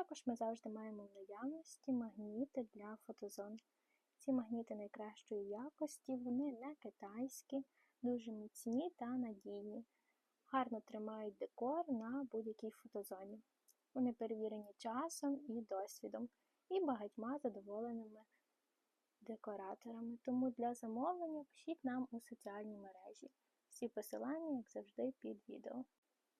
Також ми завжди маємо в наявності магніти для фотозон. Ці магніти найкращої якості, вони не китайські, дуже міцні та надійні, гарно тримають декор на будь-якій фотозоні. Вони перевірені часом і досвідом, і багатьма задоволеними декораторами. Тому для замовлення пишіть нам у соціальній мережі. Всі посилання, як завжди, під відео.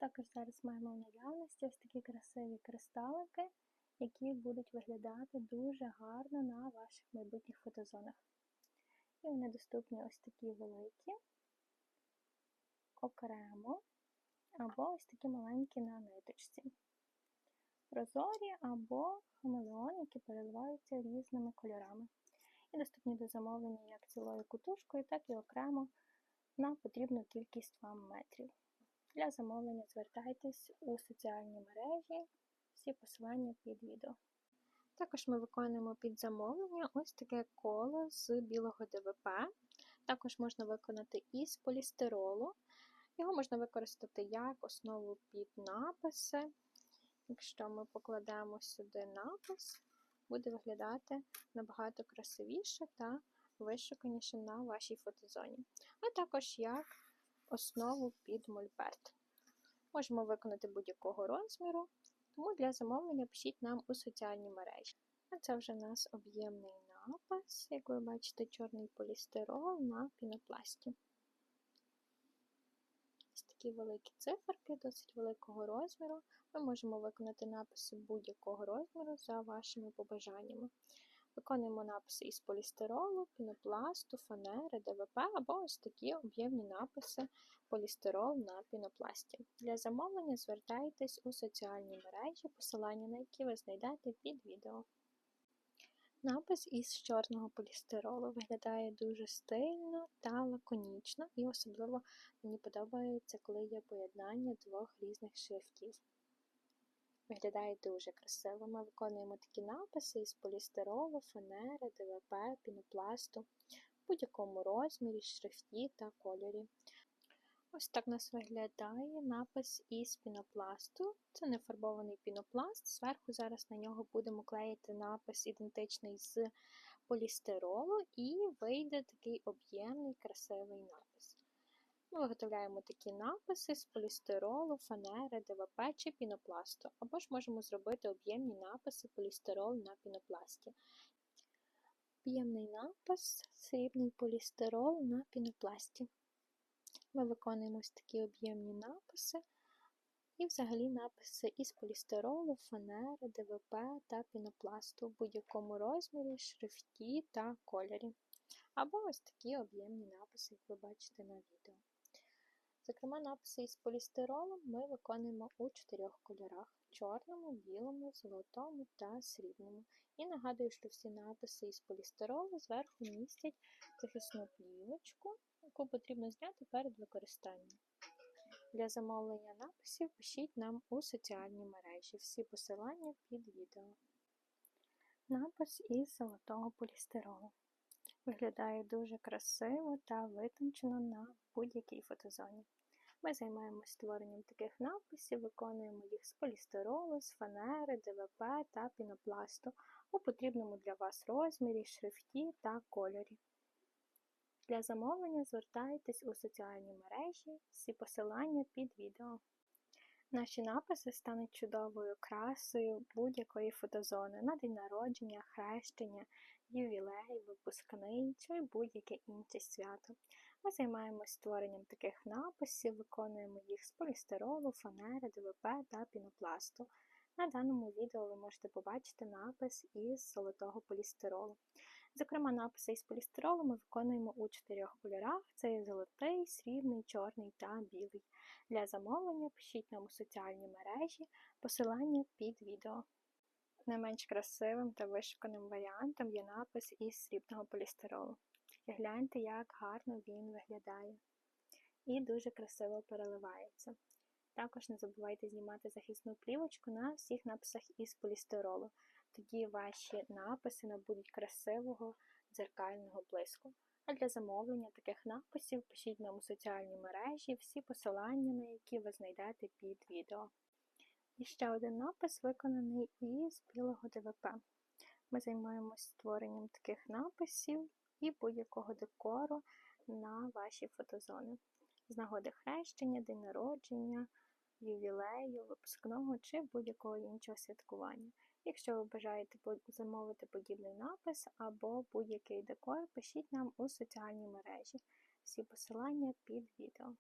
Також зараз маємо в наявності ось такі красиві кристалики, які будуть виглядати дуже гарно на ваших майбутніх фотозонах. І вони доступні ось такі великі, окремо, або ось такі маленькі на ниточці. Прозорі або хамелеон, які переливаються різними кольорами. І доступні до замовлення як цілою кутушкою, так і окремо на потрібну кількість вам метрів. Для замовлення звертайтесь у соціальні мережі, всі посилання під відео. Також ми виконуємо під замовлення ось таке коло з білого ДВП. Також можна виконати із полістиролу. Його можна використати як основу під написи. Якщо ми покладемо сюди напис, буде виглядати набагато красивіше та вишуканіше на вашій фотозоні. А також як основу під мольберт. Можемо виконати будь-якого розміру, тому для замовлення пишіть нам у соціальні мережі. А це вже у нас об'ємний напис, як ви бачите, чорний полістирол на пінопласті. Ось такі великі циферки, досить великого розміру. Ми можемо виконати написи будь-якого розміру за вашими побажаннями. Виконуємо написи із полістиролу, пінопласту, фанери, ДВП або ось такі об'ємні написи полістирол на пінопласті. Для замовлення звертайтесь у соціальні мережі, посилання на які ви знайдете під відео. Напис із чорного полістиролу виглядає дуже стильно та лаконічно, і особливо мені подобається, коли є поєднання двох різних шрифтів. Виглядає дуже красиво. Ми виконуємо такі написи із полістиролу, фанери, ДВП, пінопласту в будь-якому розмірі, шрифті та кольорі. Ось так у нас виглядає напис із пінопласту. Це не фарбований пінопласт. Зверху зараз на нього будемо клеїти напис ідентичний з полістиролу, і вийде такий об'ємний красивий напис. Ми виготовляємо такі написи з полістиролу, фанери, ДВП чи пінопласту, або ж можемо зробити об'ємні написи полістирол на пінопласті. Об'ємний напис, срібний полістирол на пінопласті. Ми виконуємо ось такі об'ємні написи, і взагалі написи із полістиролу, фанери, ДВП та пінопласту в будь-якому розмірі, шрифті та кольорі. Або ось такі об'ємні написи, як ви бачите на відео. Зокрема, написи із полістиролом ми виконуємо у чотирьох кольорах чорному, білому, золотому та срібному. І нагадую, що всі написи із полістиролу зверху містять захисну плівочку, яку потрібно зняти перед використанням. Для замовлення написів пишіть нам у соціальні мережі. Всі посилання під відео. Напис із золотого полістиролу. Виглядає дуже красиво та витончено на будь-якій фотозоні. Ми займаємося створенням таких написів, виконуємо їх з полістиролу, з фанери, ДВП та пінопласту у потрібному для вас розмірі, шрифті та кольорі. Для замовлення звертайтесь у соціальні мережі, всі посилання під відео. Наші написи стануть чудовою красою будь-якої фотозони на день народження, хрещення, ювілей, випускний чи будь-яке інше свято. Ми займаємося створенням таких написів, виконуємо їх з полістиролу, фанери, ДВП та пінопласту. На даному відео ви можете побачити напис із золотого полістиролу. Зокрема, написи із полістиролу ми виконуємо у чотирьох кольорах: це золотий, срібний, чорний та білий. Для замовлення пишіть нам у соціальні мережі посилання під відео. Не менш красивим та вишуканим варіантом є напис із срібного полістиролу. Тільки гляньте, як гарно він виглядає. І дуже красиво переливається. Також не забувайте знімати захисну плівочку на всіх написах із полістиролу. Тоді ваші написи набудуть красивого дзеркального блиску. А для замовлення таких написів пишіть нам у соціальні мережі всі посилання, на які ви знайдете під відео. І ще один напис виконаний із білого ДВП. Ми займаємося створенням таких написів і будь-якого декору на ваші фотозони. З нагоди хрещення, день народження, ювілею, випускного чи будь-якого іншого святкування. Якщо ви бажаєте замовити подібний напис або будь-який декор, пишіть нам у соціальній мережі. Всі посилання під відео.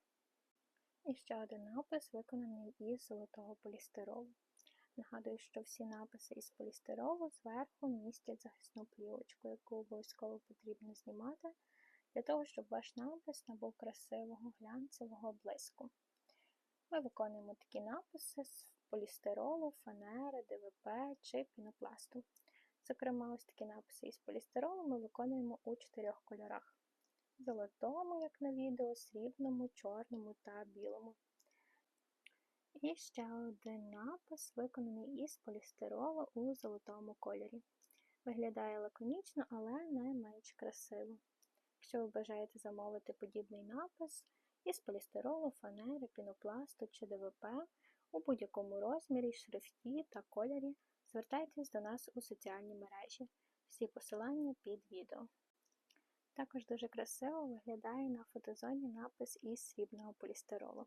І ще один напис виконаний із золотого полістиролу. Нагадую, що всі написи із полістиролу зверху містять захисну плівочку, яку обов'язково потрібно знімати, для того, щоб ваш напис набув красивого глянцевого блиску. Ми виконуємо такі написи з полістиролу, фанери, ДВП чи пінопласту. Зокрема, ось такі написи із полістиролу ми виконуємо у чотирьох кольорах: золотому, як на відео, срібному, чорному та білому. І ще один напис, виконаний із полістиролу у золотому кольорі. Виглядає лаконічно, але не менш красиво. Якщо ви бажаєте замовити подібний напис із полістиролу, фанери, пінопласту чи ДВП у будь-якому розмірі, шрифті та кольорі, звертайтесь до нас у соціальні мережі. Всі посилання під відео. Також дуже красиво виглядає на фотозоні напис із срібного полістиролу.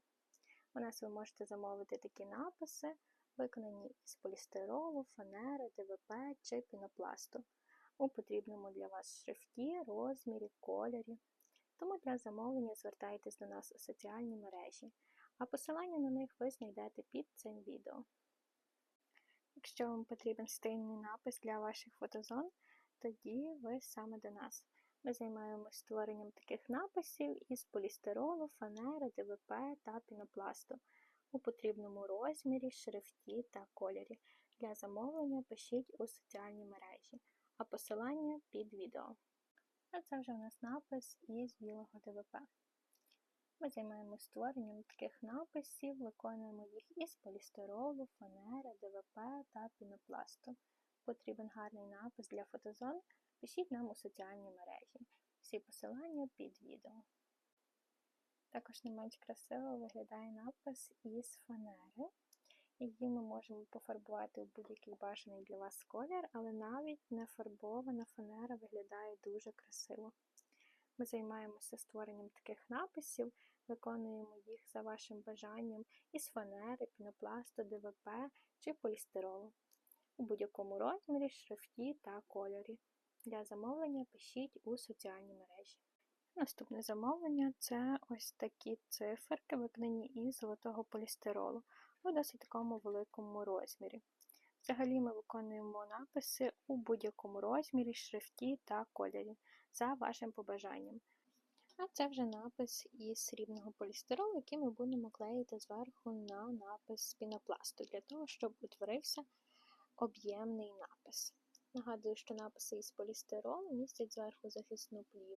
У нас ви можете замовити такі написи, виконані із полістиролу, фанери, ДВП чи пінопласту у потрібному для вас шрифті, розмірі, кольорі. Тому для замовлення звертайтесь до нас у соціальні мережі, а посилання на них ви знайдете під цим відео. Якщо вам потрібен стильний напис для ваших фотозон, тоді ви саме до нас. Ми займаємося створенням таких написів із полістиролу, фанери, ДВП та пінопласту у потрібному розмірі, шрифті та кольорі. Для замовлення пишіть у соціальні мережі, а посилання під відео. А це вже у нас напис із білого ДВП. Ми займаємося створенням таких написів, виконуємо їх із полістиролу, фанери, ДВП та пінопласту. Потрібен гарний напис для фотозон. Пишіть нам у соціальні мережі. Всі посилання під відео. Також не менш красиво виглядає напис із фанери. Її ми можемо пофарбувати у будь-який бажаний для вас колір, але навіть не фарбована фанера виглядає дуже красиво. Ми займаємося створенням таких написів, виконуємо їх за вашим бажанням із фанери, пінопласту, ДВП чи полістиролу у будь-якому розмірі, шрифті та кольорі. Для замовлення пишіть у соціальні мережі. Наступне замовлення це ось такі циферки, виконані із золотого полістиролу у досить такому великому розмірі. Взагалі ми виконуємо написи у будь-якому розмірі, шрифті та кольорі за вашим побажанням. А це вже напис із срібного полістиролу, який ми будемо клеїти зверху на напис пінопласту, для того, щоб утворився об'ємний напис. Нагадую, що написи із полістиролу містять зверху захисну плівку.